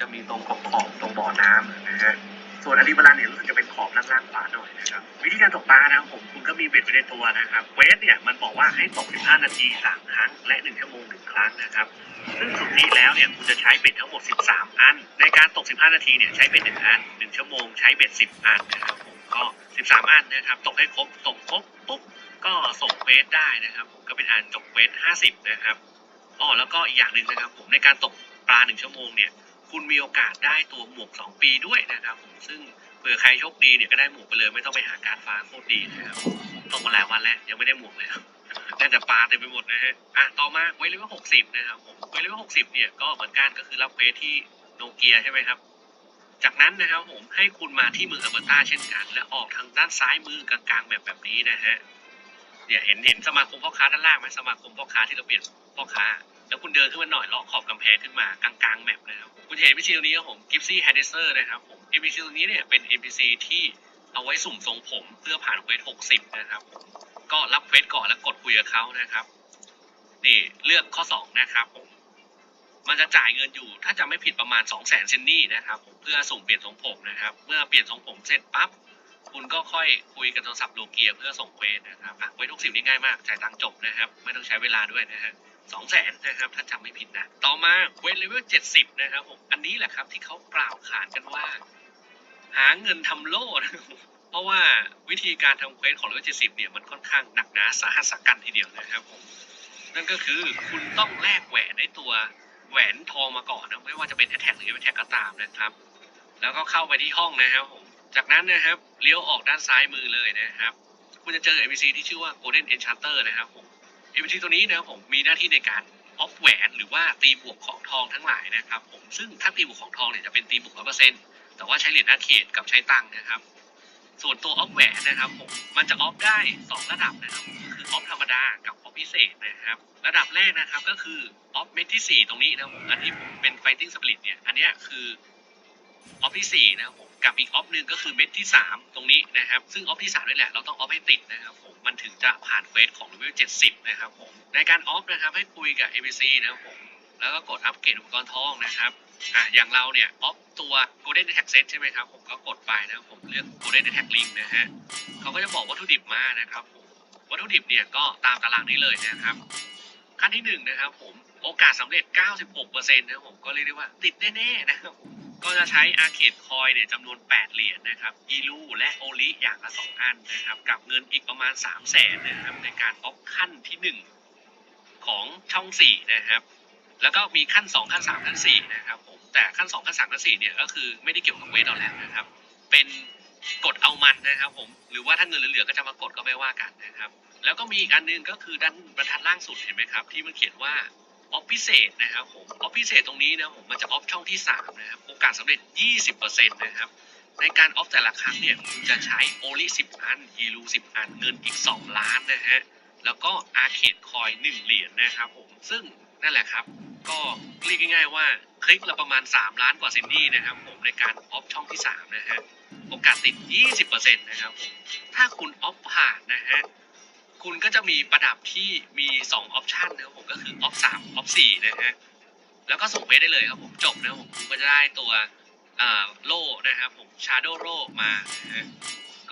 จะมีตรงขอบขอบตรงบ่อน้ำนะฮะส่วนอะดรีนาลันเนี่ยรู้สึกจะเป็นขอบล่างๆขวาหน่อยนะครับวิธีการตกปลานะครับผมคุณก็มีเบ็ดไว้ในตัวนะครับเวสเนี่ยมันบอกว่าให้ตก 15 นาที 3 ครั้ง และ 1 ชั่วโมง 1 ครั้งนะครับ ซึ่งสุดที่แล้วเนี่ยคุณจะใช้เบ็ดทั้งหมด 13 อัน ในการตก 15 นาทีเนี่ยใช้เบ็ด1อัน 1 ชั่วโมงใช้เบ็ด 10 อันนะครับผมก็ 13 อันนะครับตกให้ครบตกครบปุ๊บก็ส่งเวสได้นะครับผมก็เป็นอันจบเวส50 นะครับอ๋อแล้วก็อีกอย่างหนึ่งนะครับผมในการตกปลา 1 ชั่วโมงเนี่ย คุณมีโอกาสได้ตัวหมวก 2 ปีด้วยนะครับผมซึ่งเผื่อใครโชคดีเนี่ยก็ได้หมวกไปเลยไม่ต้องไปหาการฟ้าโคตรดีนะครับตกมาหลายวันแล้วยังไม่ได้หมวกเลยครับได้แต่ปลาเต็มไปหมดนะฮะอะต่อมาเวเลเวลหกสิบนะครับผมเวเลเวลหกสิบเนี่ยก็เหมือนกันก็คือรับเควสที่โนเกียใช่ไหมครับ จากนั้นนะครับผมให้คุณมาที่เมืองอเบอร์ตาเช่นกัน และออกทางด้านซ้ายมือกลางๆแบบแบบนี้นะฮะเนี่ยเห็นเห็นสมาคมพ่อค้าด้านล่างไหมสมาคมพ่อค้าที่เราเปลี่ยนพ่อค้า แล้วคุณเดินขึ้นมาหน่อยเลาะขอบกำแพงขึ้นมากลางๆแมปนะครับคุณจะเห็น NPC ตรงนี้ครับผมกิฟซี่แฮดเดเซอร์นะครับผม NPC ตรงนี้เนี่ยเป็น NPC ที่เอาไว้สุ่มทรงผมเพื่อผ่านเควส60 นะครับ ก็รับเควสก่อนแล้วกดคุยกับเขานะครับ นี่เลือกข้อ 2 นะครับผม มันจะจ่ายเงินอยู่ ถ้าจำไม่ผิดประมาณ 2 0 0 0 0 0เซนนี่นะครับผมเพื่อสุ่มเปลี่ยนทรงผมนะครับ เมื่อเปลี่ยนทรงผมเสร็จปั๊บ คุณก็ค่อยคุยกันโทรศัพท์โลเกียเพื่อส่งเควสนะครับอะเควสทุกสิบนี่ง่ายมากจ่ายตังค์จบนะครับ ไม่ต้องใช้เวลาด้วยนะฮะ สองแสนนะครับ ถ้าจำไม่ผิดนะ ต่อมาเวทเลเวลเจ็ดสิบนะครับผม อันนี้แหละครับที่เขากล่าวขานกันว่า หาเงินทำโล่นะเพราะว่าวิธีการทำเควสของเลเวลเจ็ดสิบเนี่ยมันค่อนข้างหนักหนาสาหัสสากันทีเดียวนะครับผม นั่นก็คือคุณต้องแลกแหวนในตัวแหวนทองมาก่อนนะไม่ว่าจะเป็นแอ t แทกหรือไม่แท็กก็ตามนะครับ แล้วก็เข้าไปที่ห้องนะครับผม จากนั้นนะครับเลี้ยวออกด้านซ้ายมือเลยนะครับ คุณจะเจอ NPC ที่ชื่อว่า Golden Enchanter นะครับผม NPC ตัวนี้นะครับผมมีหน้าที่ในการออฟแหวนหรือว่าตีบวกของทองทั้งหลายนะครับผมซึ่งถ้าตีบวกของทองเนี่ยจะเป็นตีบวกร้อยเปอร์เซ็นต์แต่ว่าใช้เหรียญหน้าเขตกับใช้ตังค์นะครับ ส่วนตัวออฟแหวนนะครับผมมันจะออฟได้สองระดับนะครับคือออฟธรรมดากับออฟพิเศษนะครับ ระดับแรกนะครับก็คือออฟเม็ดที่สี่ตรงนี้นะครับผมอันที่ผมเป็น fighting spirit เนี่ยอันนี้คือออฟที่สี่นะครับผม กับอีกออฟหนึ่งก็คือเม็ดที่สามตรงนี้นะครับ ซึ่งออฟที่สามนี่แหละเราต้องออฟให้ติดนะครับผมมันถึงจะผ่านเควสของเลเวลเจ็ดสิบนะครับผมในการออฟนะครับให้คุยกับ ABC นะครับผมแล้วก็กดอัปเกรดอุปกรณ์ทองนะครับอะอย่างเราเนี่ยออฟตัว Golden Attack Set ใช่ไหมครับผมก็กดไปนะครับผมเลือก Golden Attack Link นะฮะเขาก็จะบอกวัตถุดิบมานะครับผมวัตถุดิบเนี่ยก็ตามตารางนี้เลยนะครับ ขั้นที่หนึ่งนะครับผมโอกาสสำเร็จ 96%นะครับผมก็เรียกได้ว่าติดแน่ๆนะครับผม ก็จะใช้อาร์เคดคอยเนี่ยจำนวน 8 เหรียญนะครับอีลูและโอลิอย่างละ 2 อันนะครับ กับเงินอีกประมาณ 3 0 0แสนนะครับ ในการออฟขั้นที่ 1 ของช่อง 4 นะครับ แล้วก็มีขั้น 2 ขั้น 3 ขั้น 4 นะครับผมแต่ขั้น 2 ขั้น 3 ขั้น 4 เนี่ยก็คือไม่ได้เกี่ยวกับเวทเราแล้วนะครับ เป็นกดเอามันนะครับผมหรือว่าถ้าเงินเหลือๆก็จะมากดก็ไม่ว่ากันนะครับ แล้วก็มีอีกอันหนึงก็คือด้านบรรทัดล่างสุดเห็นไหมครับ ที่มันเขียนว่า ออฟพิเศษนะครับผมออฟพิเศษตรงนี้นะผมมันจะออฟช่องที่3นะครับโอกาสสำเร็จ 20%นะครับในการออฟแต่ละครั้งเนี่ยคุณจะใช้โอลิ10 อันฮีรู10 อันเงินอีก 2 ล้านนะฮะแล้วก็อาร์เคดคอย1เหรียญนะครับผมซึ่งนั่นแหละครับ ก็เรียกง่ายๆว่าคลิกละประมาณ 3 ล้านกว่าเซนดี้นะครับผมในการออฟช่องที่ 3 นะฮะโอกาสติด 20%นะครับผมถ้าคุณออฟผ่านนะฮะ คุณก็จะมีประดับที่มี2องออปชันนะครับผมก็คือออฟสามออฟสี่นะฮะแล้วก็ส่งเควสได้เลยครับผมจบนะครับผมคุณก็จะได้ตัวอ่าโล่นะครับผมชาร์โดโล่มานะ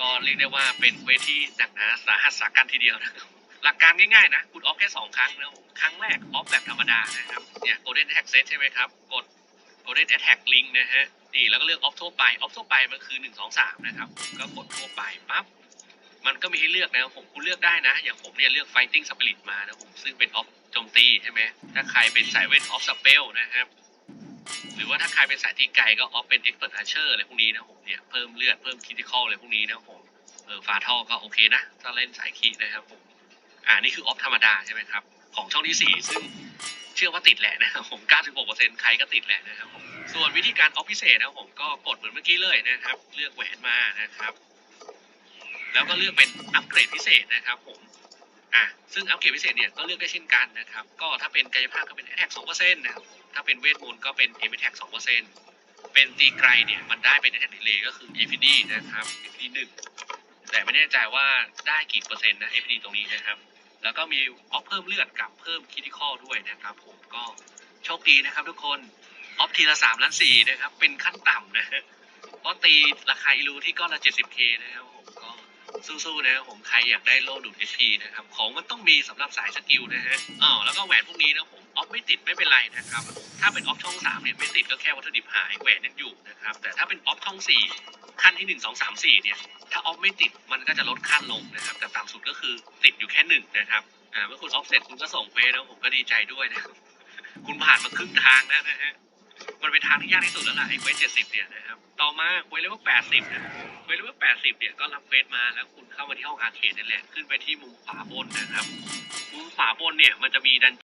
ก็เรียกได้ว่าเป็นเควสที่หนักหนาสาหัสสากันทีเดียวนะครับหลักการง่ายๆนะคุณออฟแค่สองครั้งนะครับผมครั้งแรกออฟแบบธรรมดานะครับเนี่ย golden attack set ใช่ไหมครับกด golden attack link นะฮะนี่แล้วก็เลือกออฟทั่วไปออฟทั่วไปมันคือหนึ่งสองสามนะครับ ก็กดทั่วไปปั๊บ มันก็มีให้เลือกนะผมคุณเลือกได้นะ อย่างผมเนี่ยเลือก fighting spirit มานะผมซึ่งเป็นออฟโจมตีใช่ไหมถ้าใครเป็นสายเวทออฟสเปลนะครับ หรือว่าถ้าใครเป็นสายตีไกลก็ออฟเป็น expert archer อะไรพวกนี้นะผมเนี่ยเพิ่มเลือดเพิ่ม critical อะไรพวกนี้นะผมเออฟาท่อก็โอเคนะถ้าเล่นสายคีนะครับผมอ่านี่คือออฟธรรมดาใช่ไหมครับ ของช่องที่สี่ซึ่งเชื่อว่าติดแหละนะครับผม 96%ใครก็ติดแหละนะครับผมส่วนวิธีการออฟพิเศษนะผมก็กดเหมือนเมื่อกี้เลยนะครับ เลือกแหวนมานะครับ แล้วก็เลือกเป็นอัปเกรดพิเศษนะครับผมอะซึ่งอัปเกรดพิเศษเนี่ยก็เลือกได้เช่นกันนะครับ ก็ถ้าเป็นกายภาพก็เป็น Attack 2%นะครับถ้าเป็นเวทมนต์ก็เป็น m Attack 2%เปอร์เซ็นต์เป็นตีไกลเนี่ยมันได้เป็น Attack Delay ก็คือ APD นะครับ APD 1แต่ไม่แน่ใจว่าได้กี่เปอร์เซ็นต์นะ APD ตรงนี้นะครับ แล้วก็มีออฟเพิ่มเลือดกับเพิ่มคิ t ิคอลด้วยนะครับ ผมก็โชคดีนะครับทุกคนออฟทีละสามล้านสี่นะครับ เป็นขั้นต่ำนะเพราะตีราคาอีลูที่ก้อนละเจ็ดสิบเคนะครับผมก็ สู้ๆนะครับผมใครอยากได้โล่ดูดเอพีนะครับของมันต้องมีสำหรับสายสกิลนะฮะอ๋อแล้วก็แหวนพวกนี้นะผมออฟไม่ติดไม่เป็นไรนะครับ ถ้าเป็นออฟช่องสามเนี่ยไม่ติดก็แค่วัตถุดิบหายแหวนยังอยู่นะครับแต่ถ้าเป็นออฟช่องสี่ขั้นที่หนึ่งสองสามสี่เนี่ยถ้าออฟไม่ติดมันก็จะลดขั้นลงนะครับแต่ต่ำสุดก็คือติดอยู่แค่หนึ่งนะครับอ่าเมื่อคุณออฟเสร็จคุณก็ส่งเฟซแล้วผมก็ดีใจด้วยนะครับคุณผ่านมาครึ่งทางแล้วนะฮะ มันเป็นทางที่ยากที่สุดแล้วล่ะไอ้เควสเจ็ดสิบเนี่ยนะครับ ต่อมาเควสเลเวลแปดสิบนะเควสเลเวลแปดสิบเนี่ยก็รับเควสมาแล้วคุณเข้ามาที่ห้องอาร์เคดนั่นแหละ ขึ้นไปที่มุมขวาบนนะครับ มุมขวาบนเนี่ยมันจะมีดัน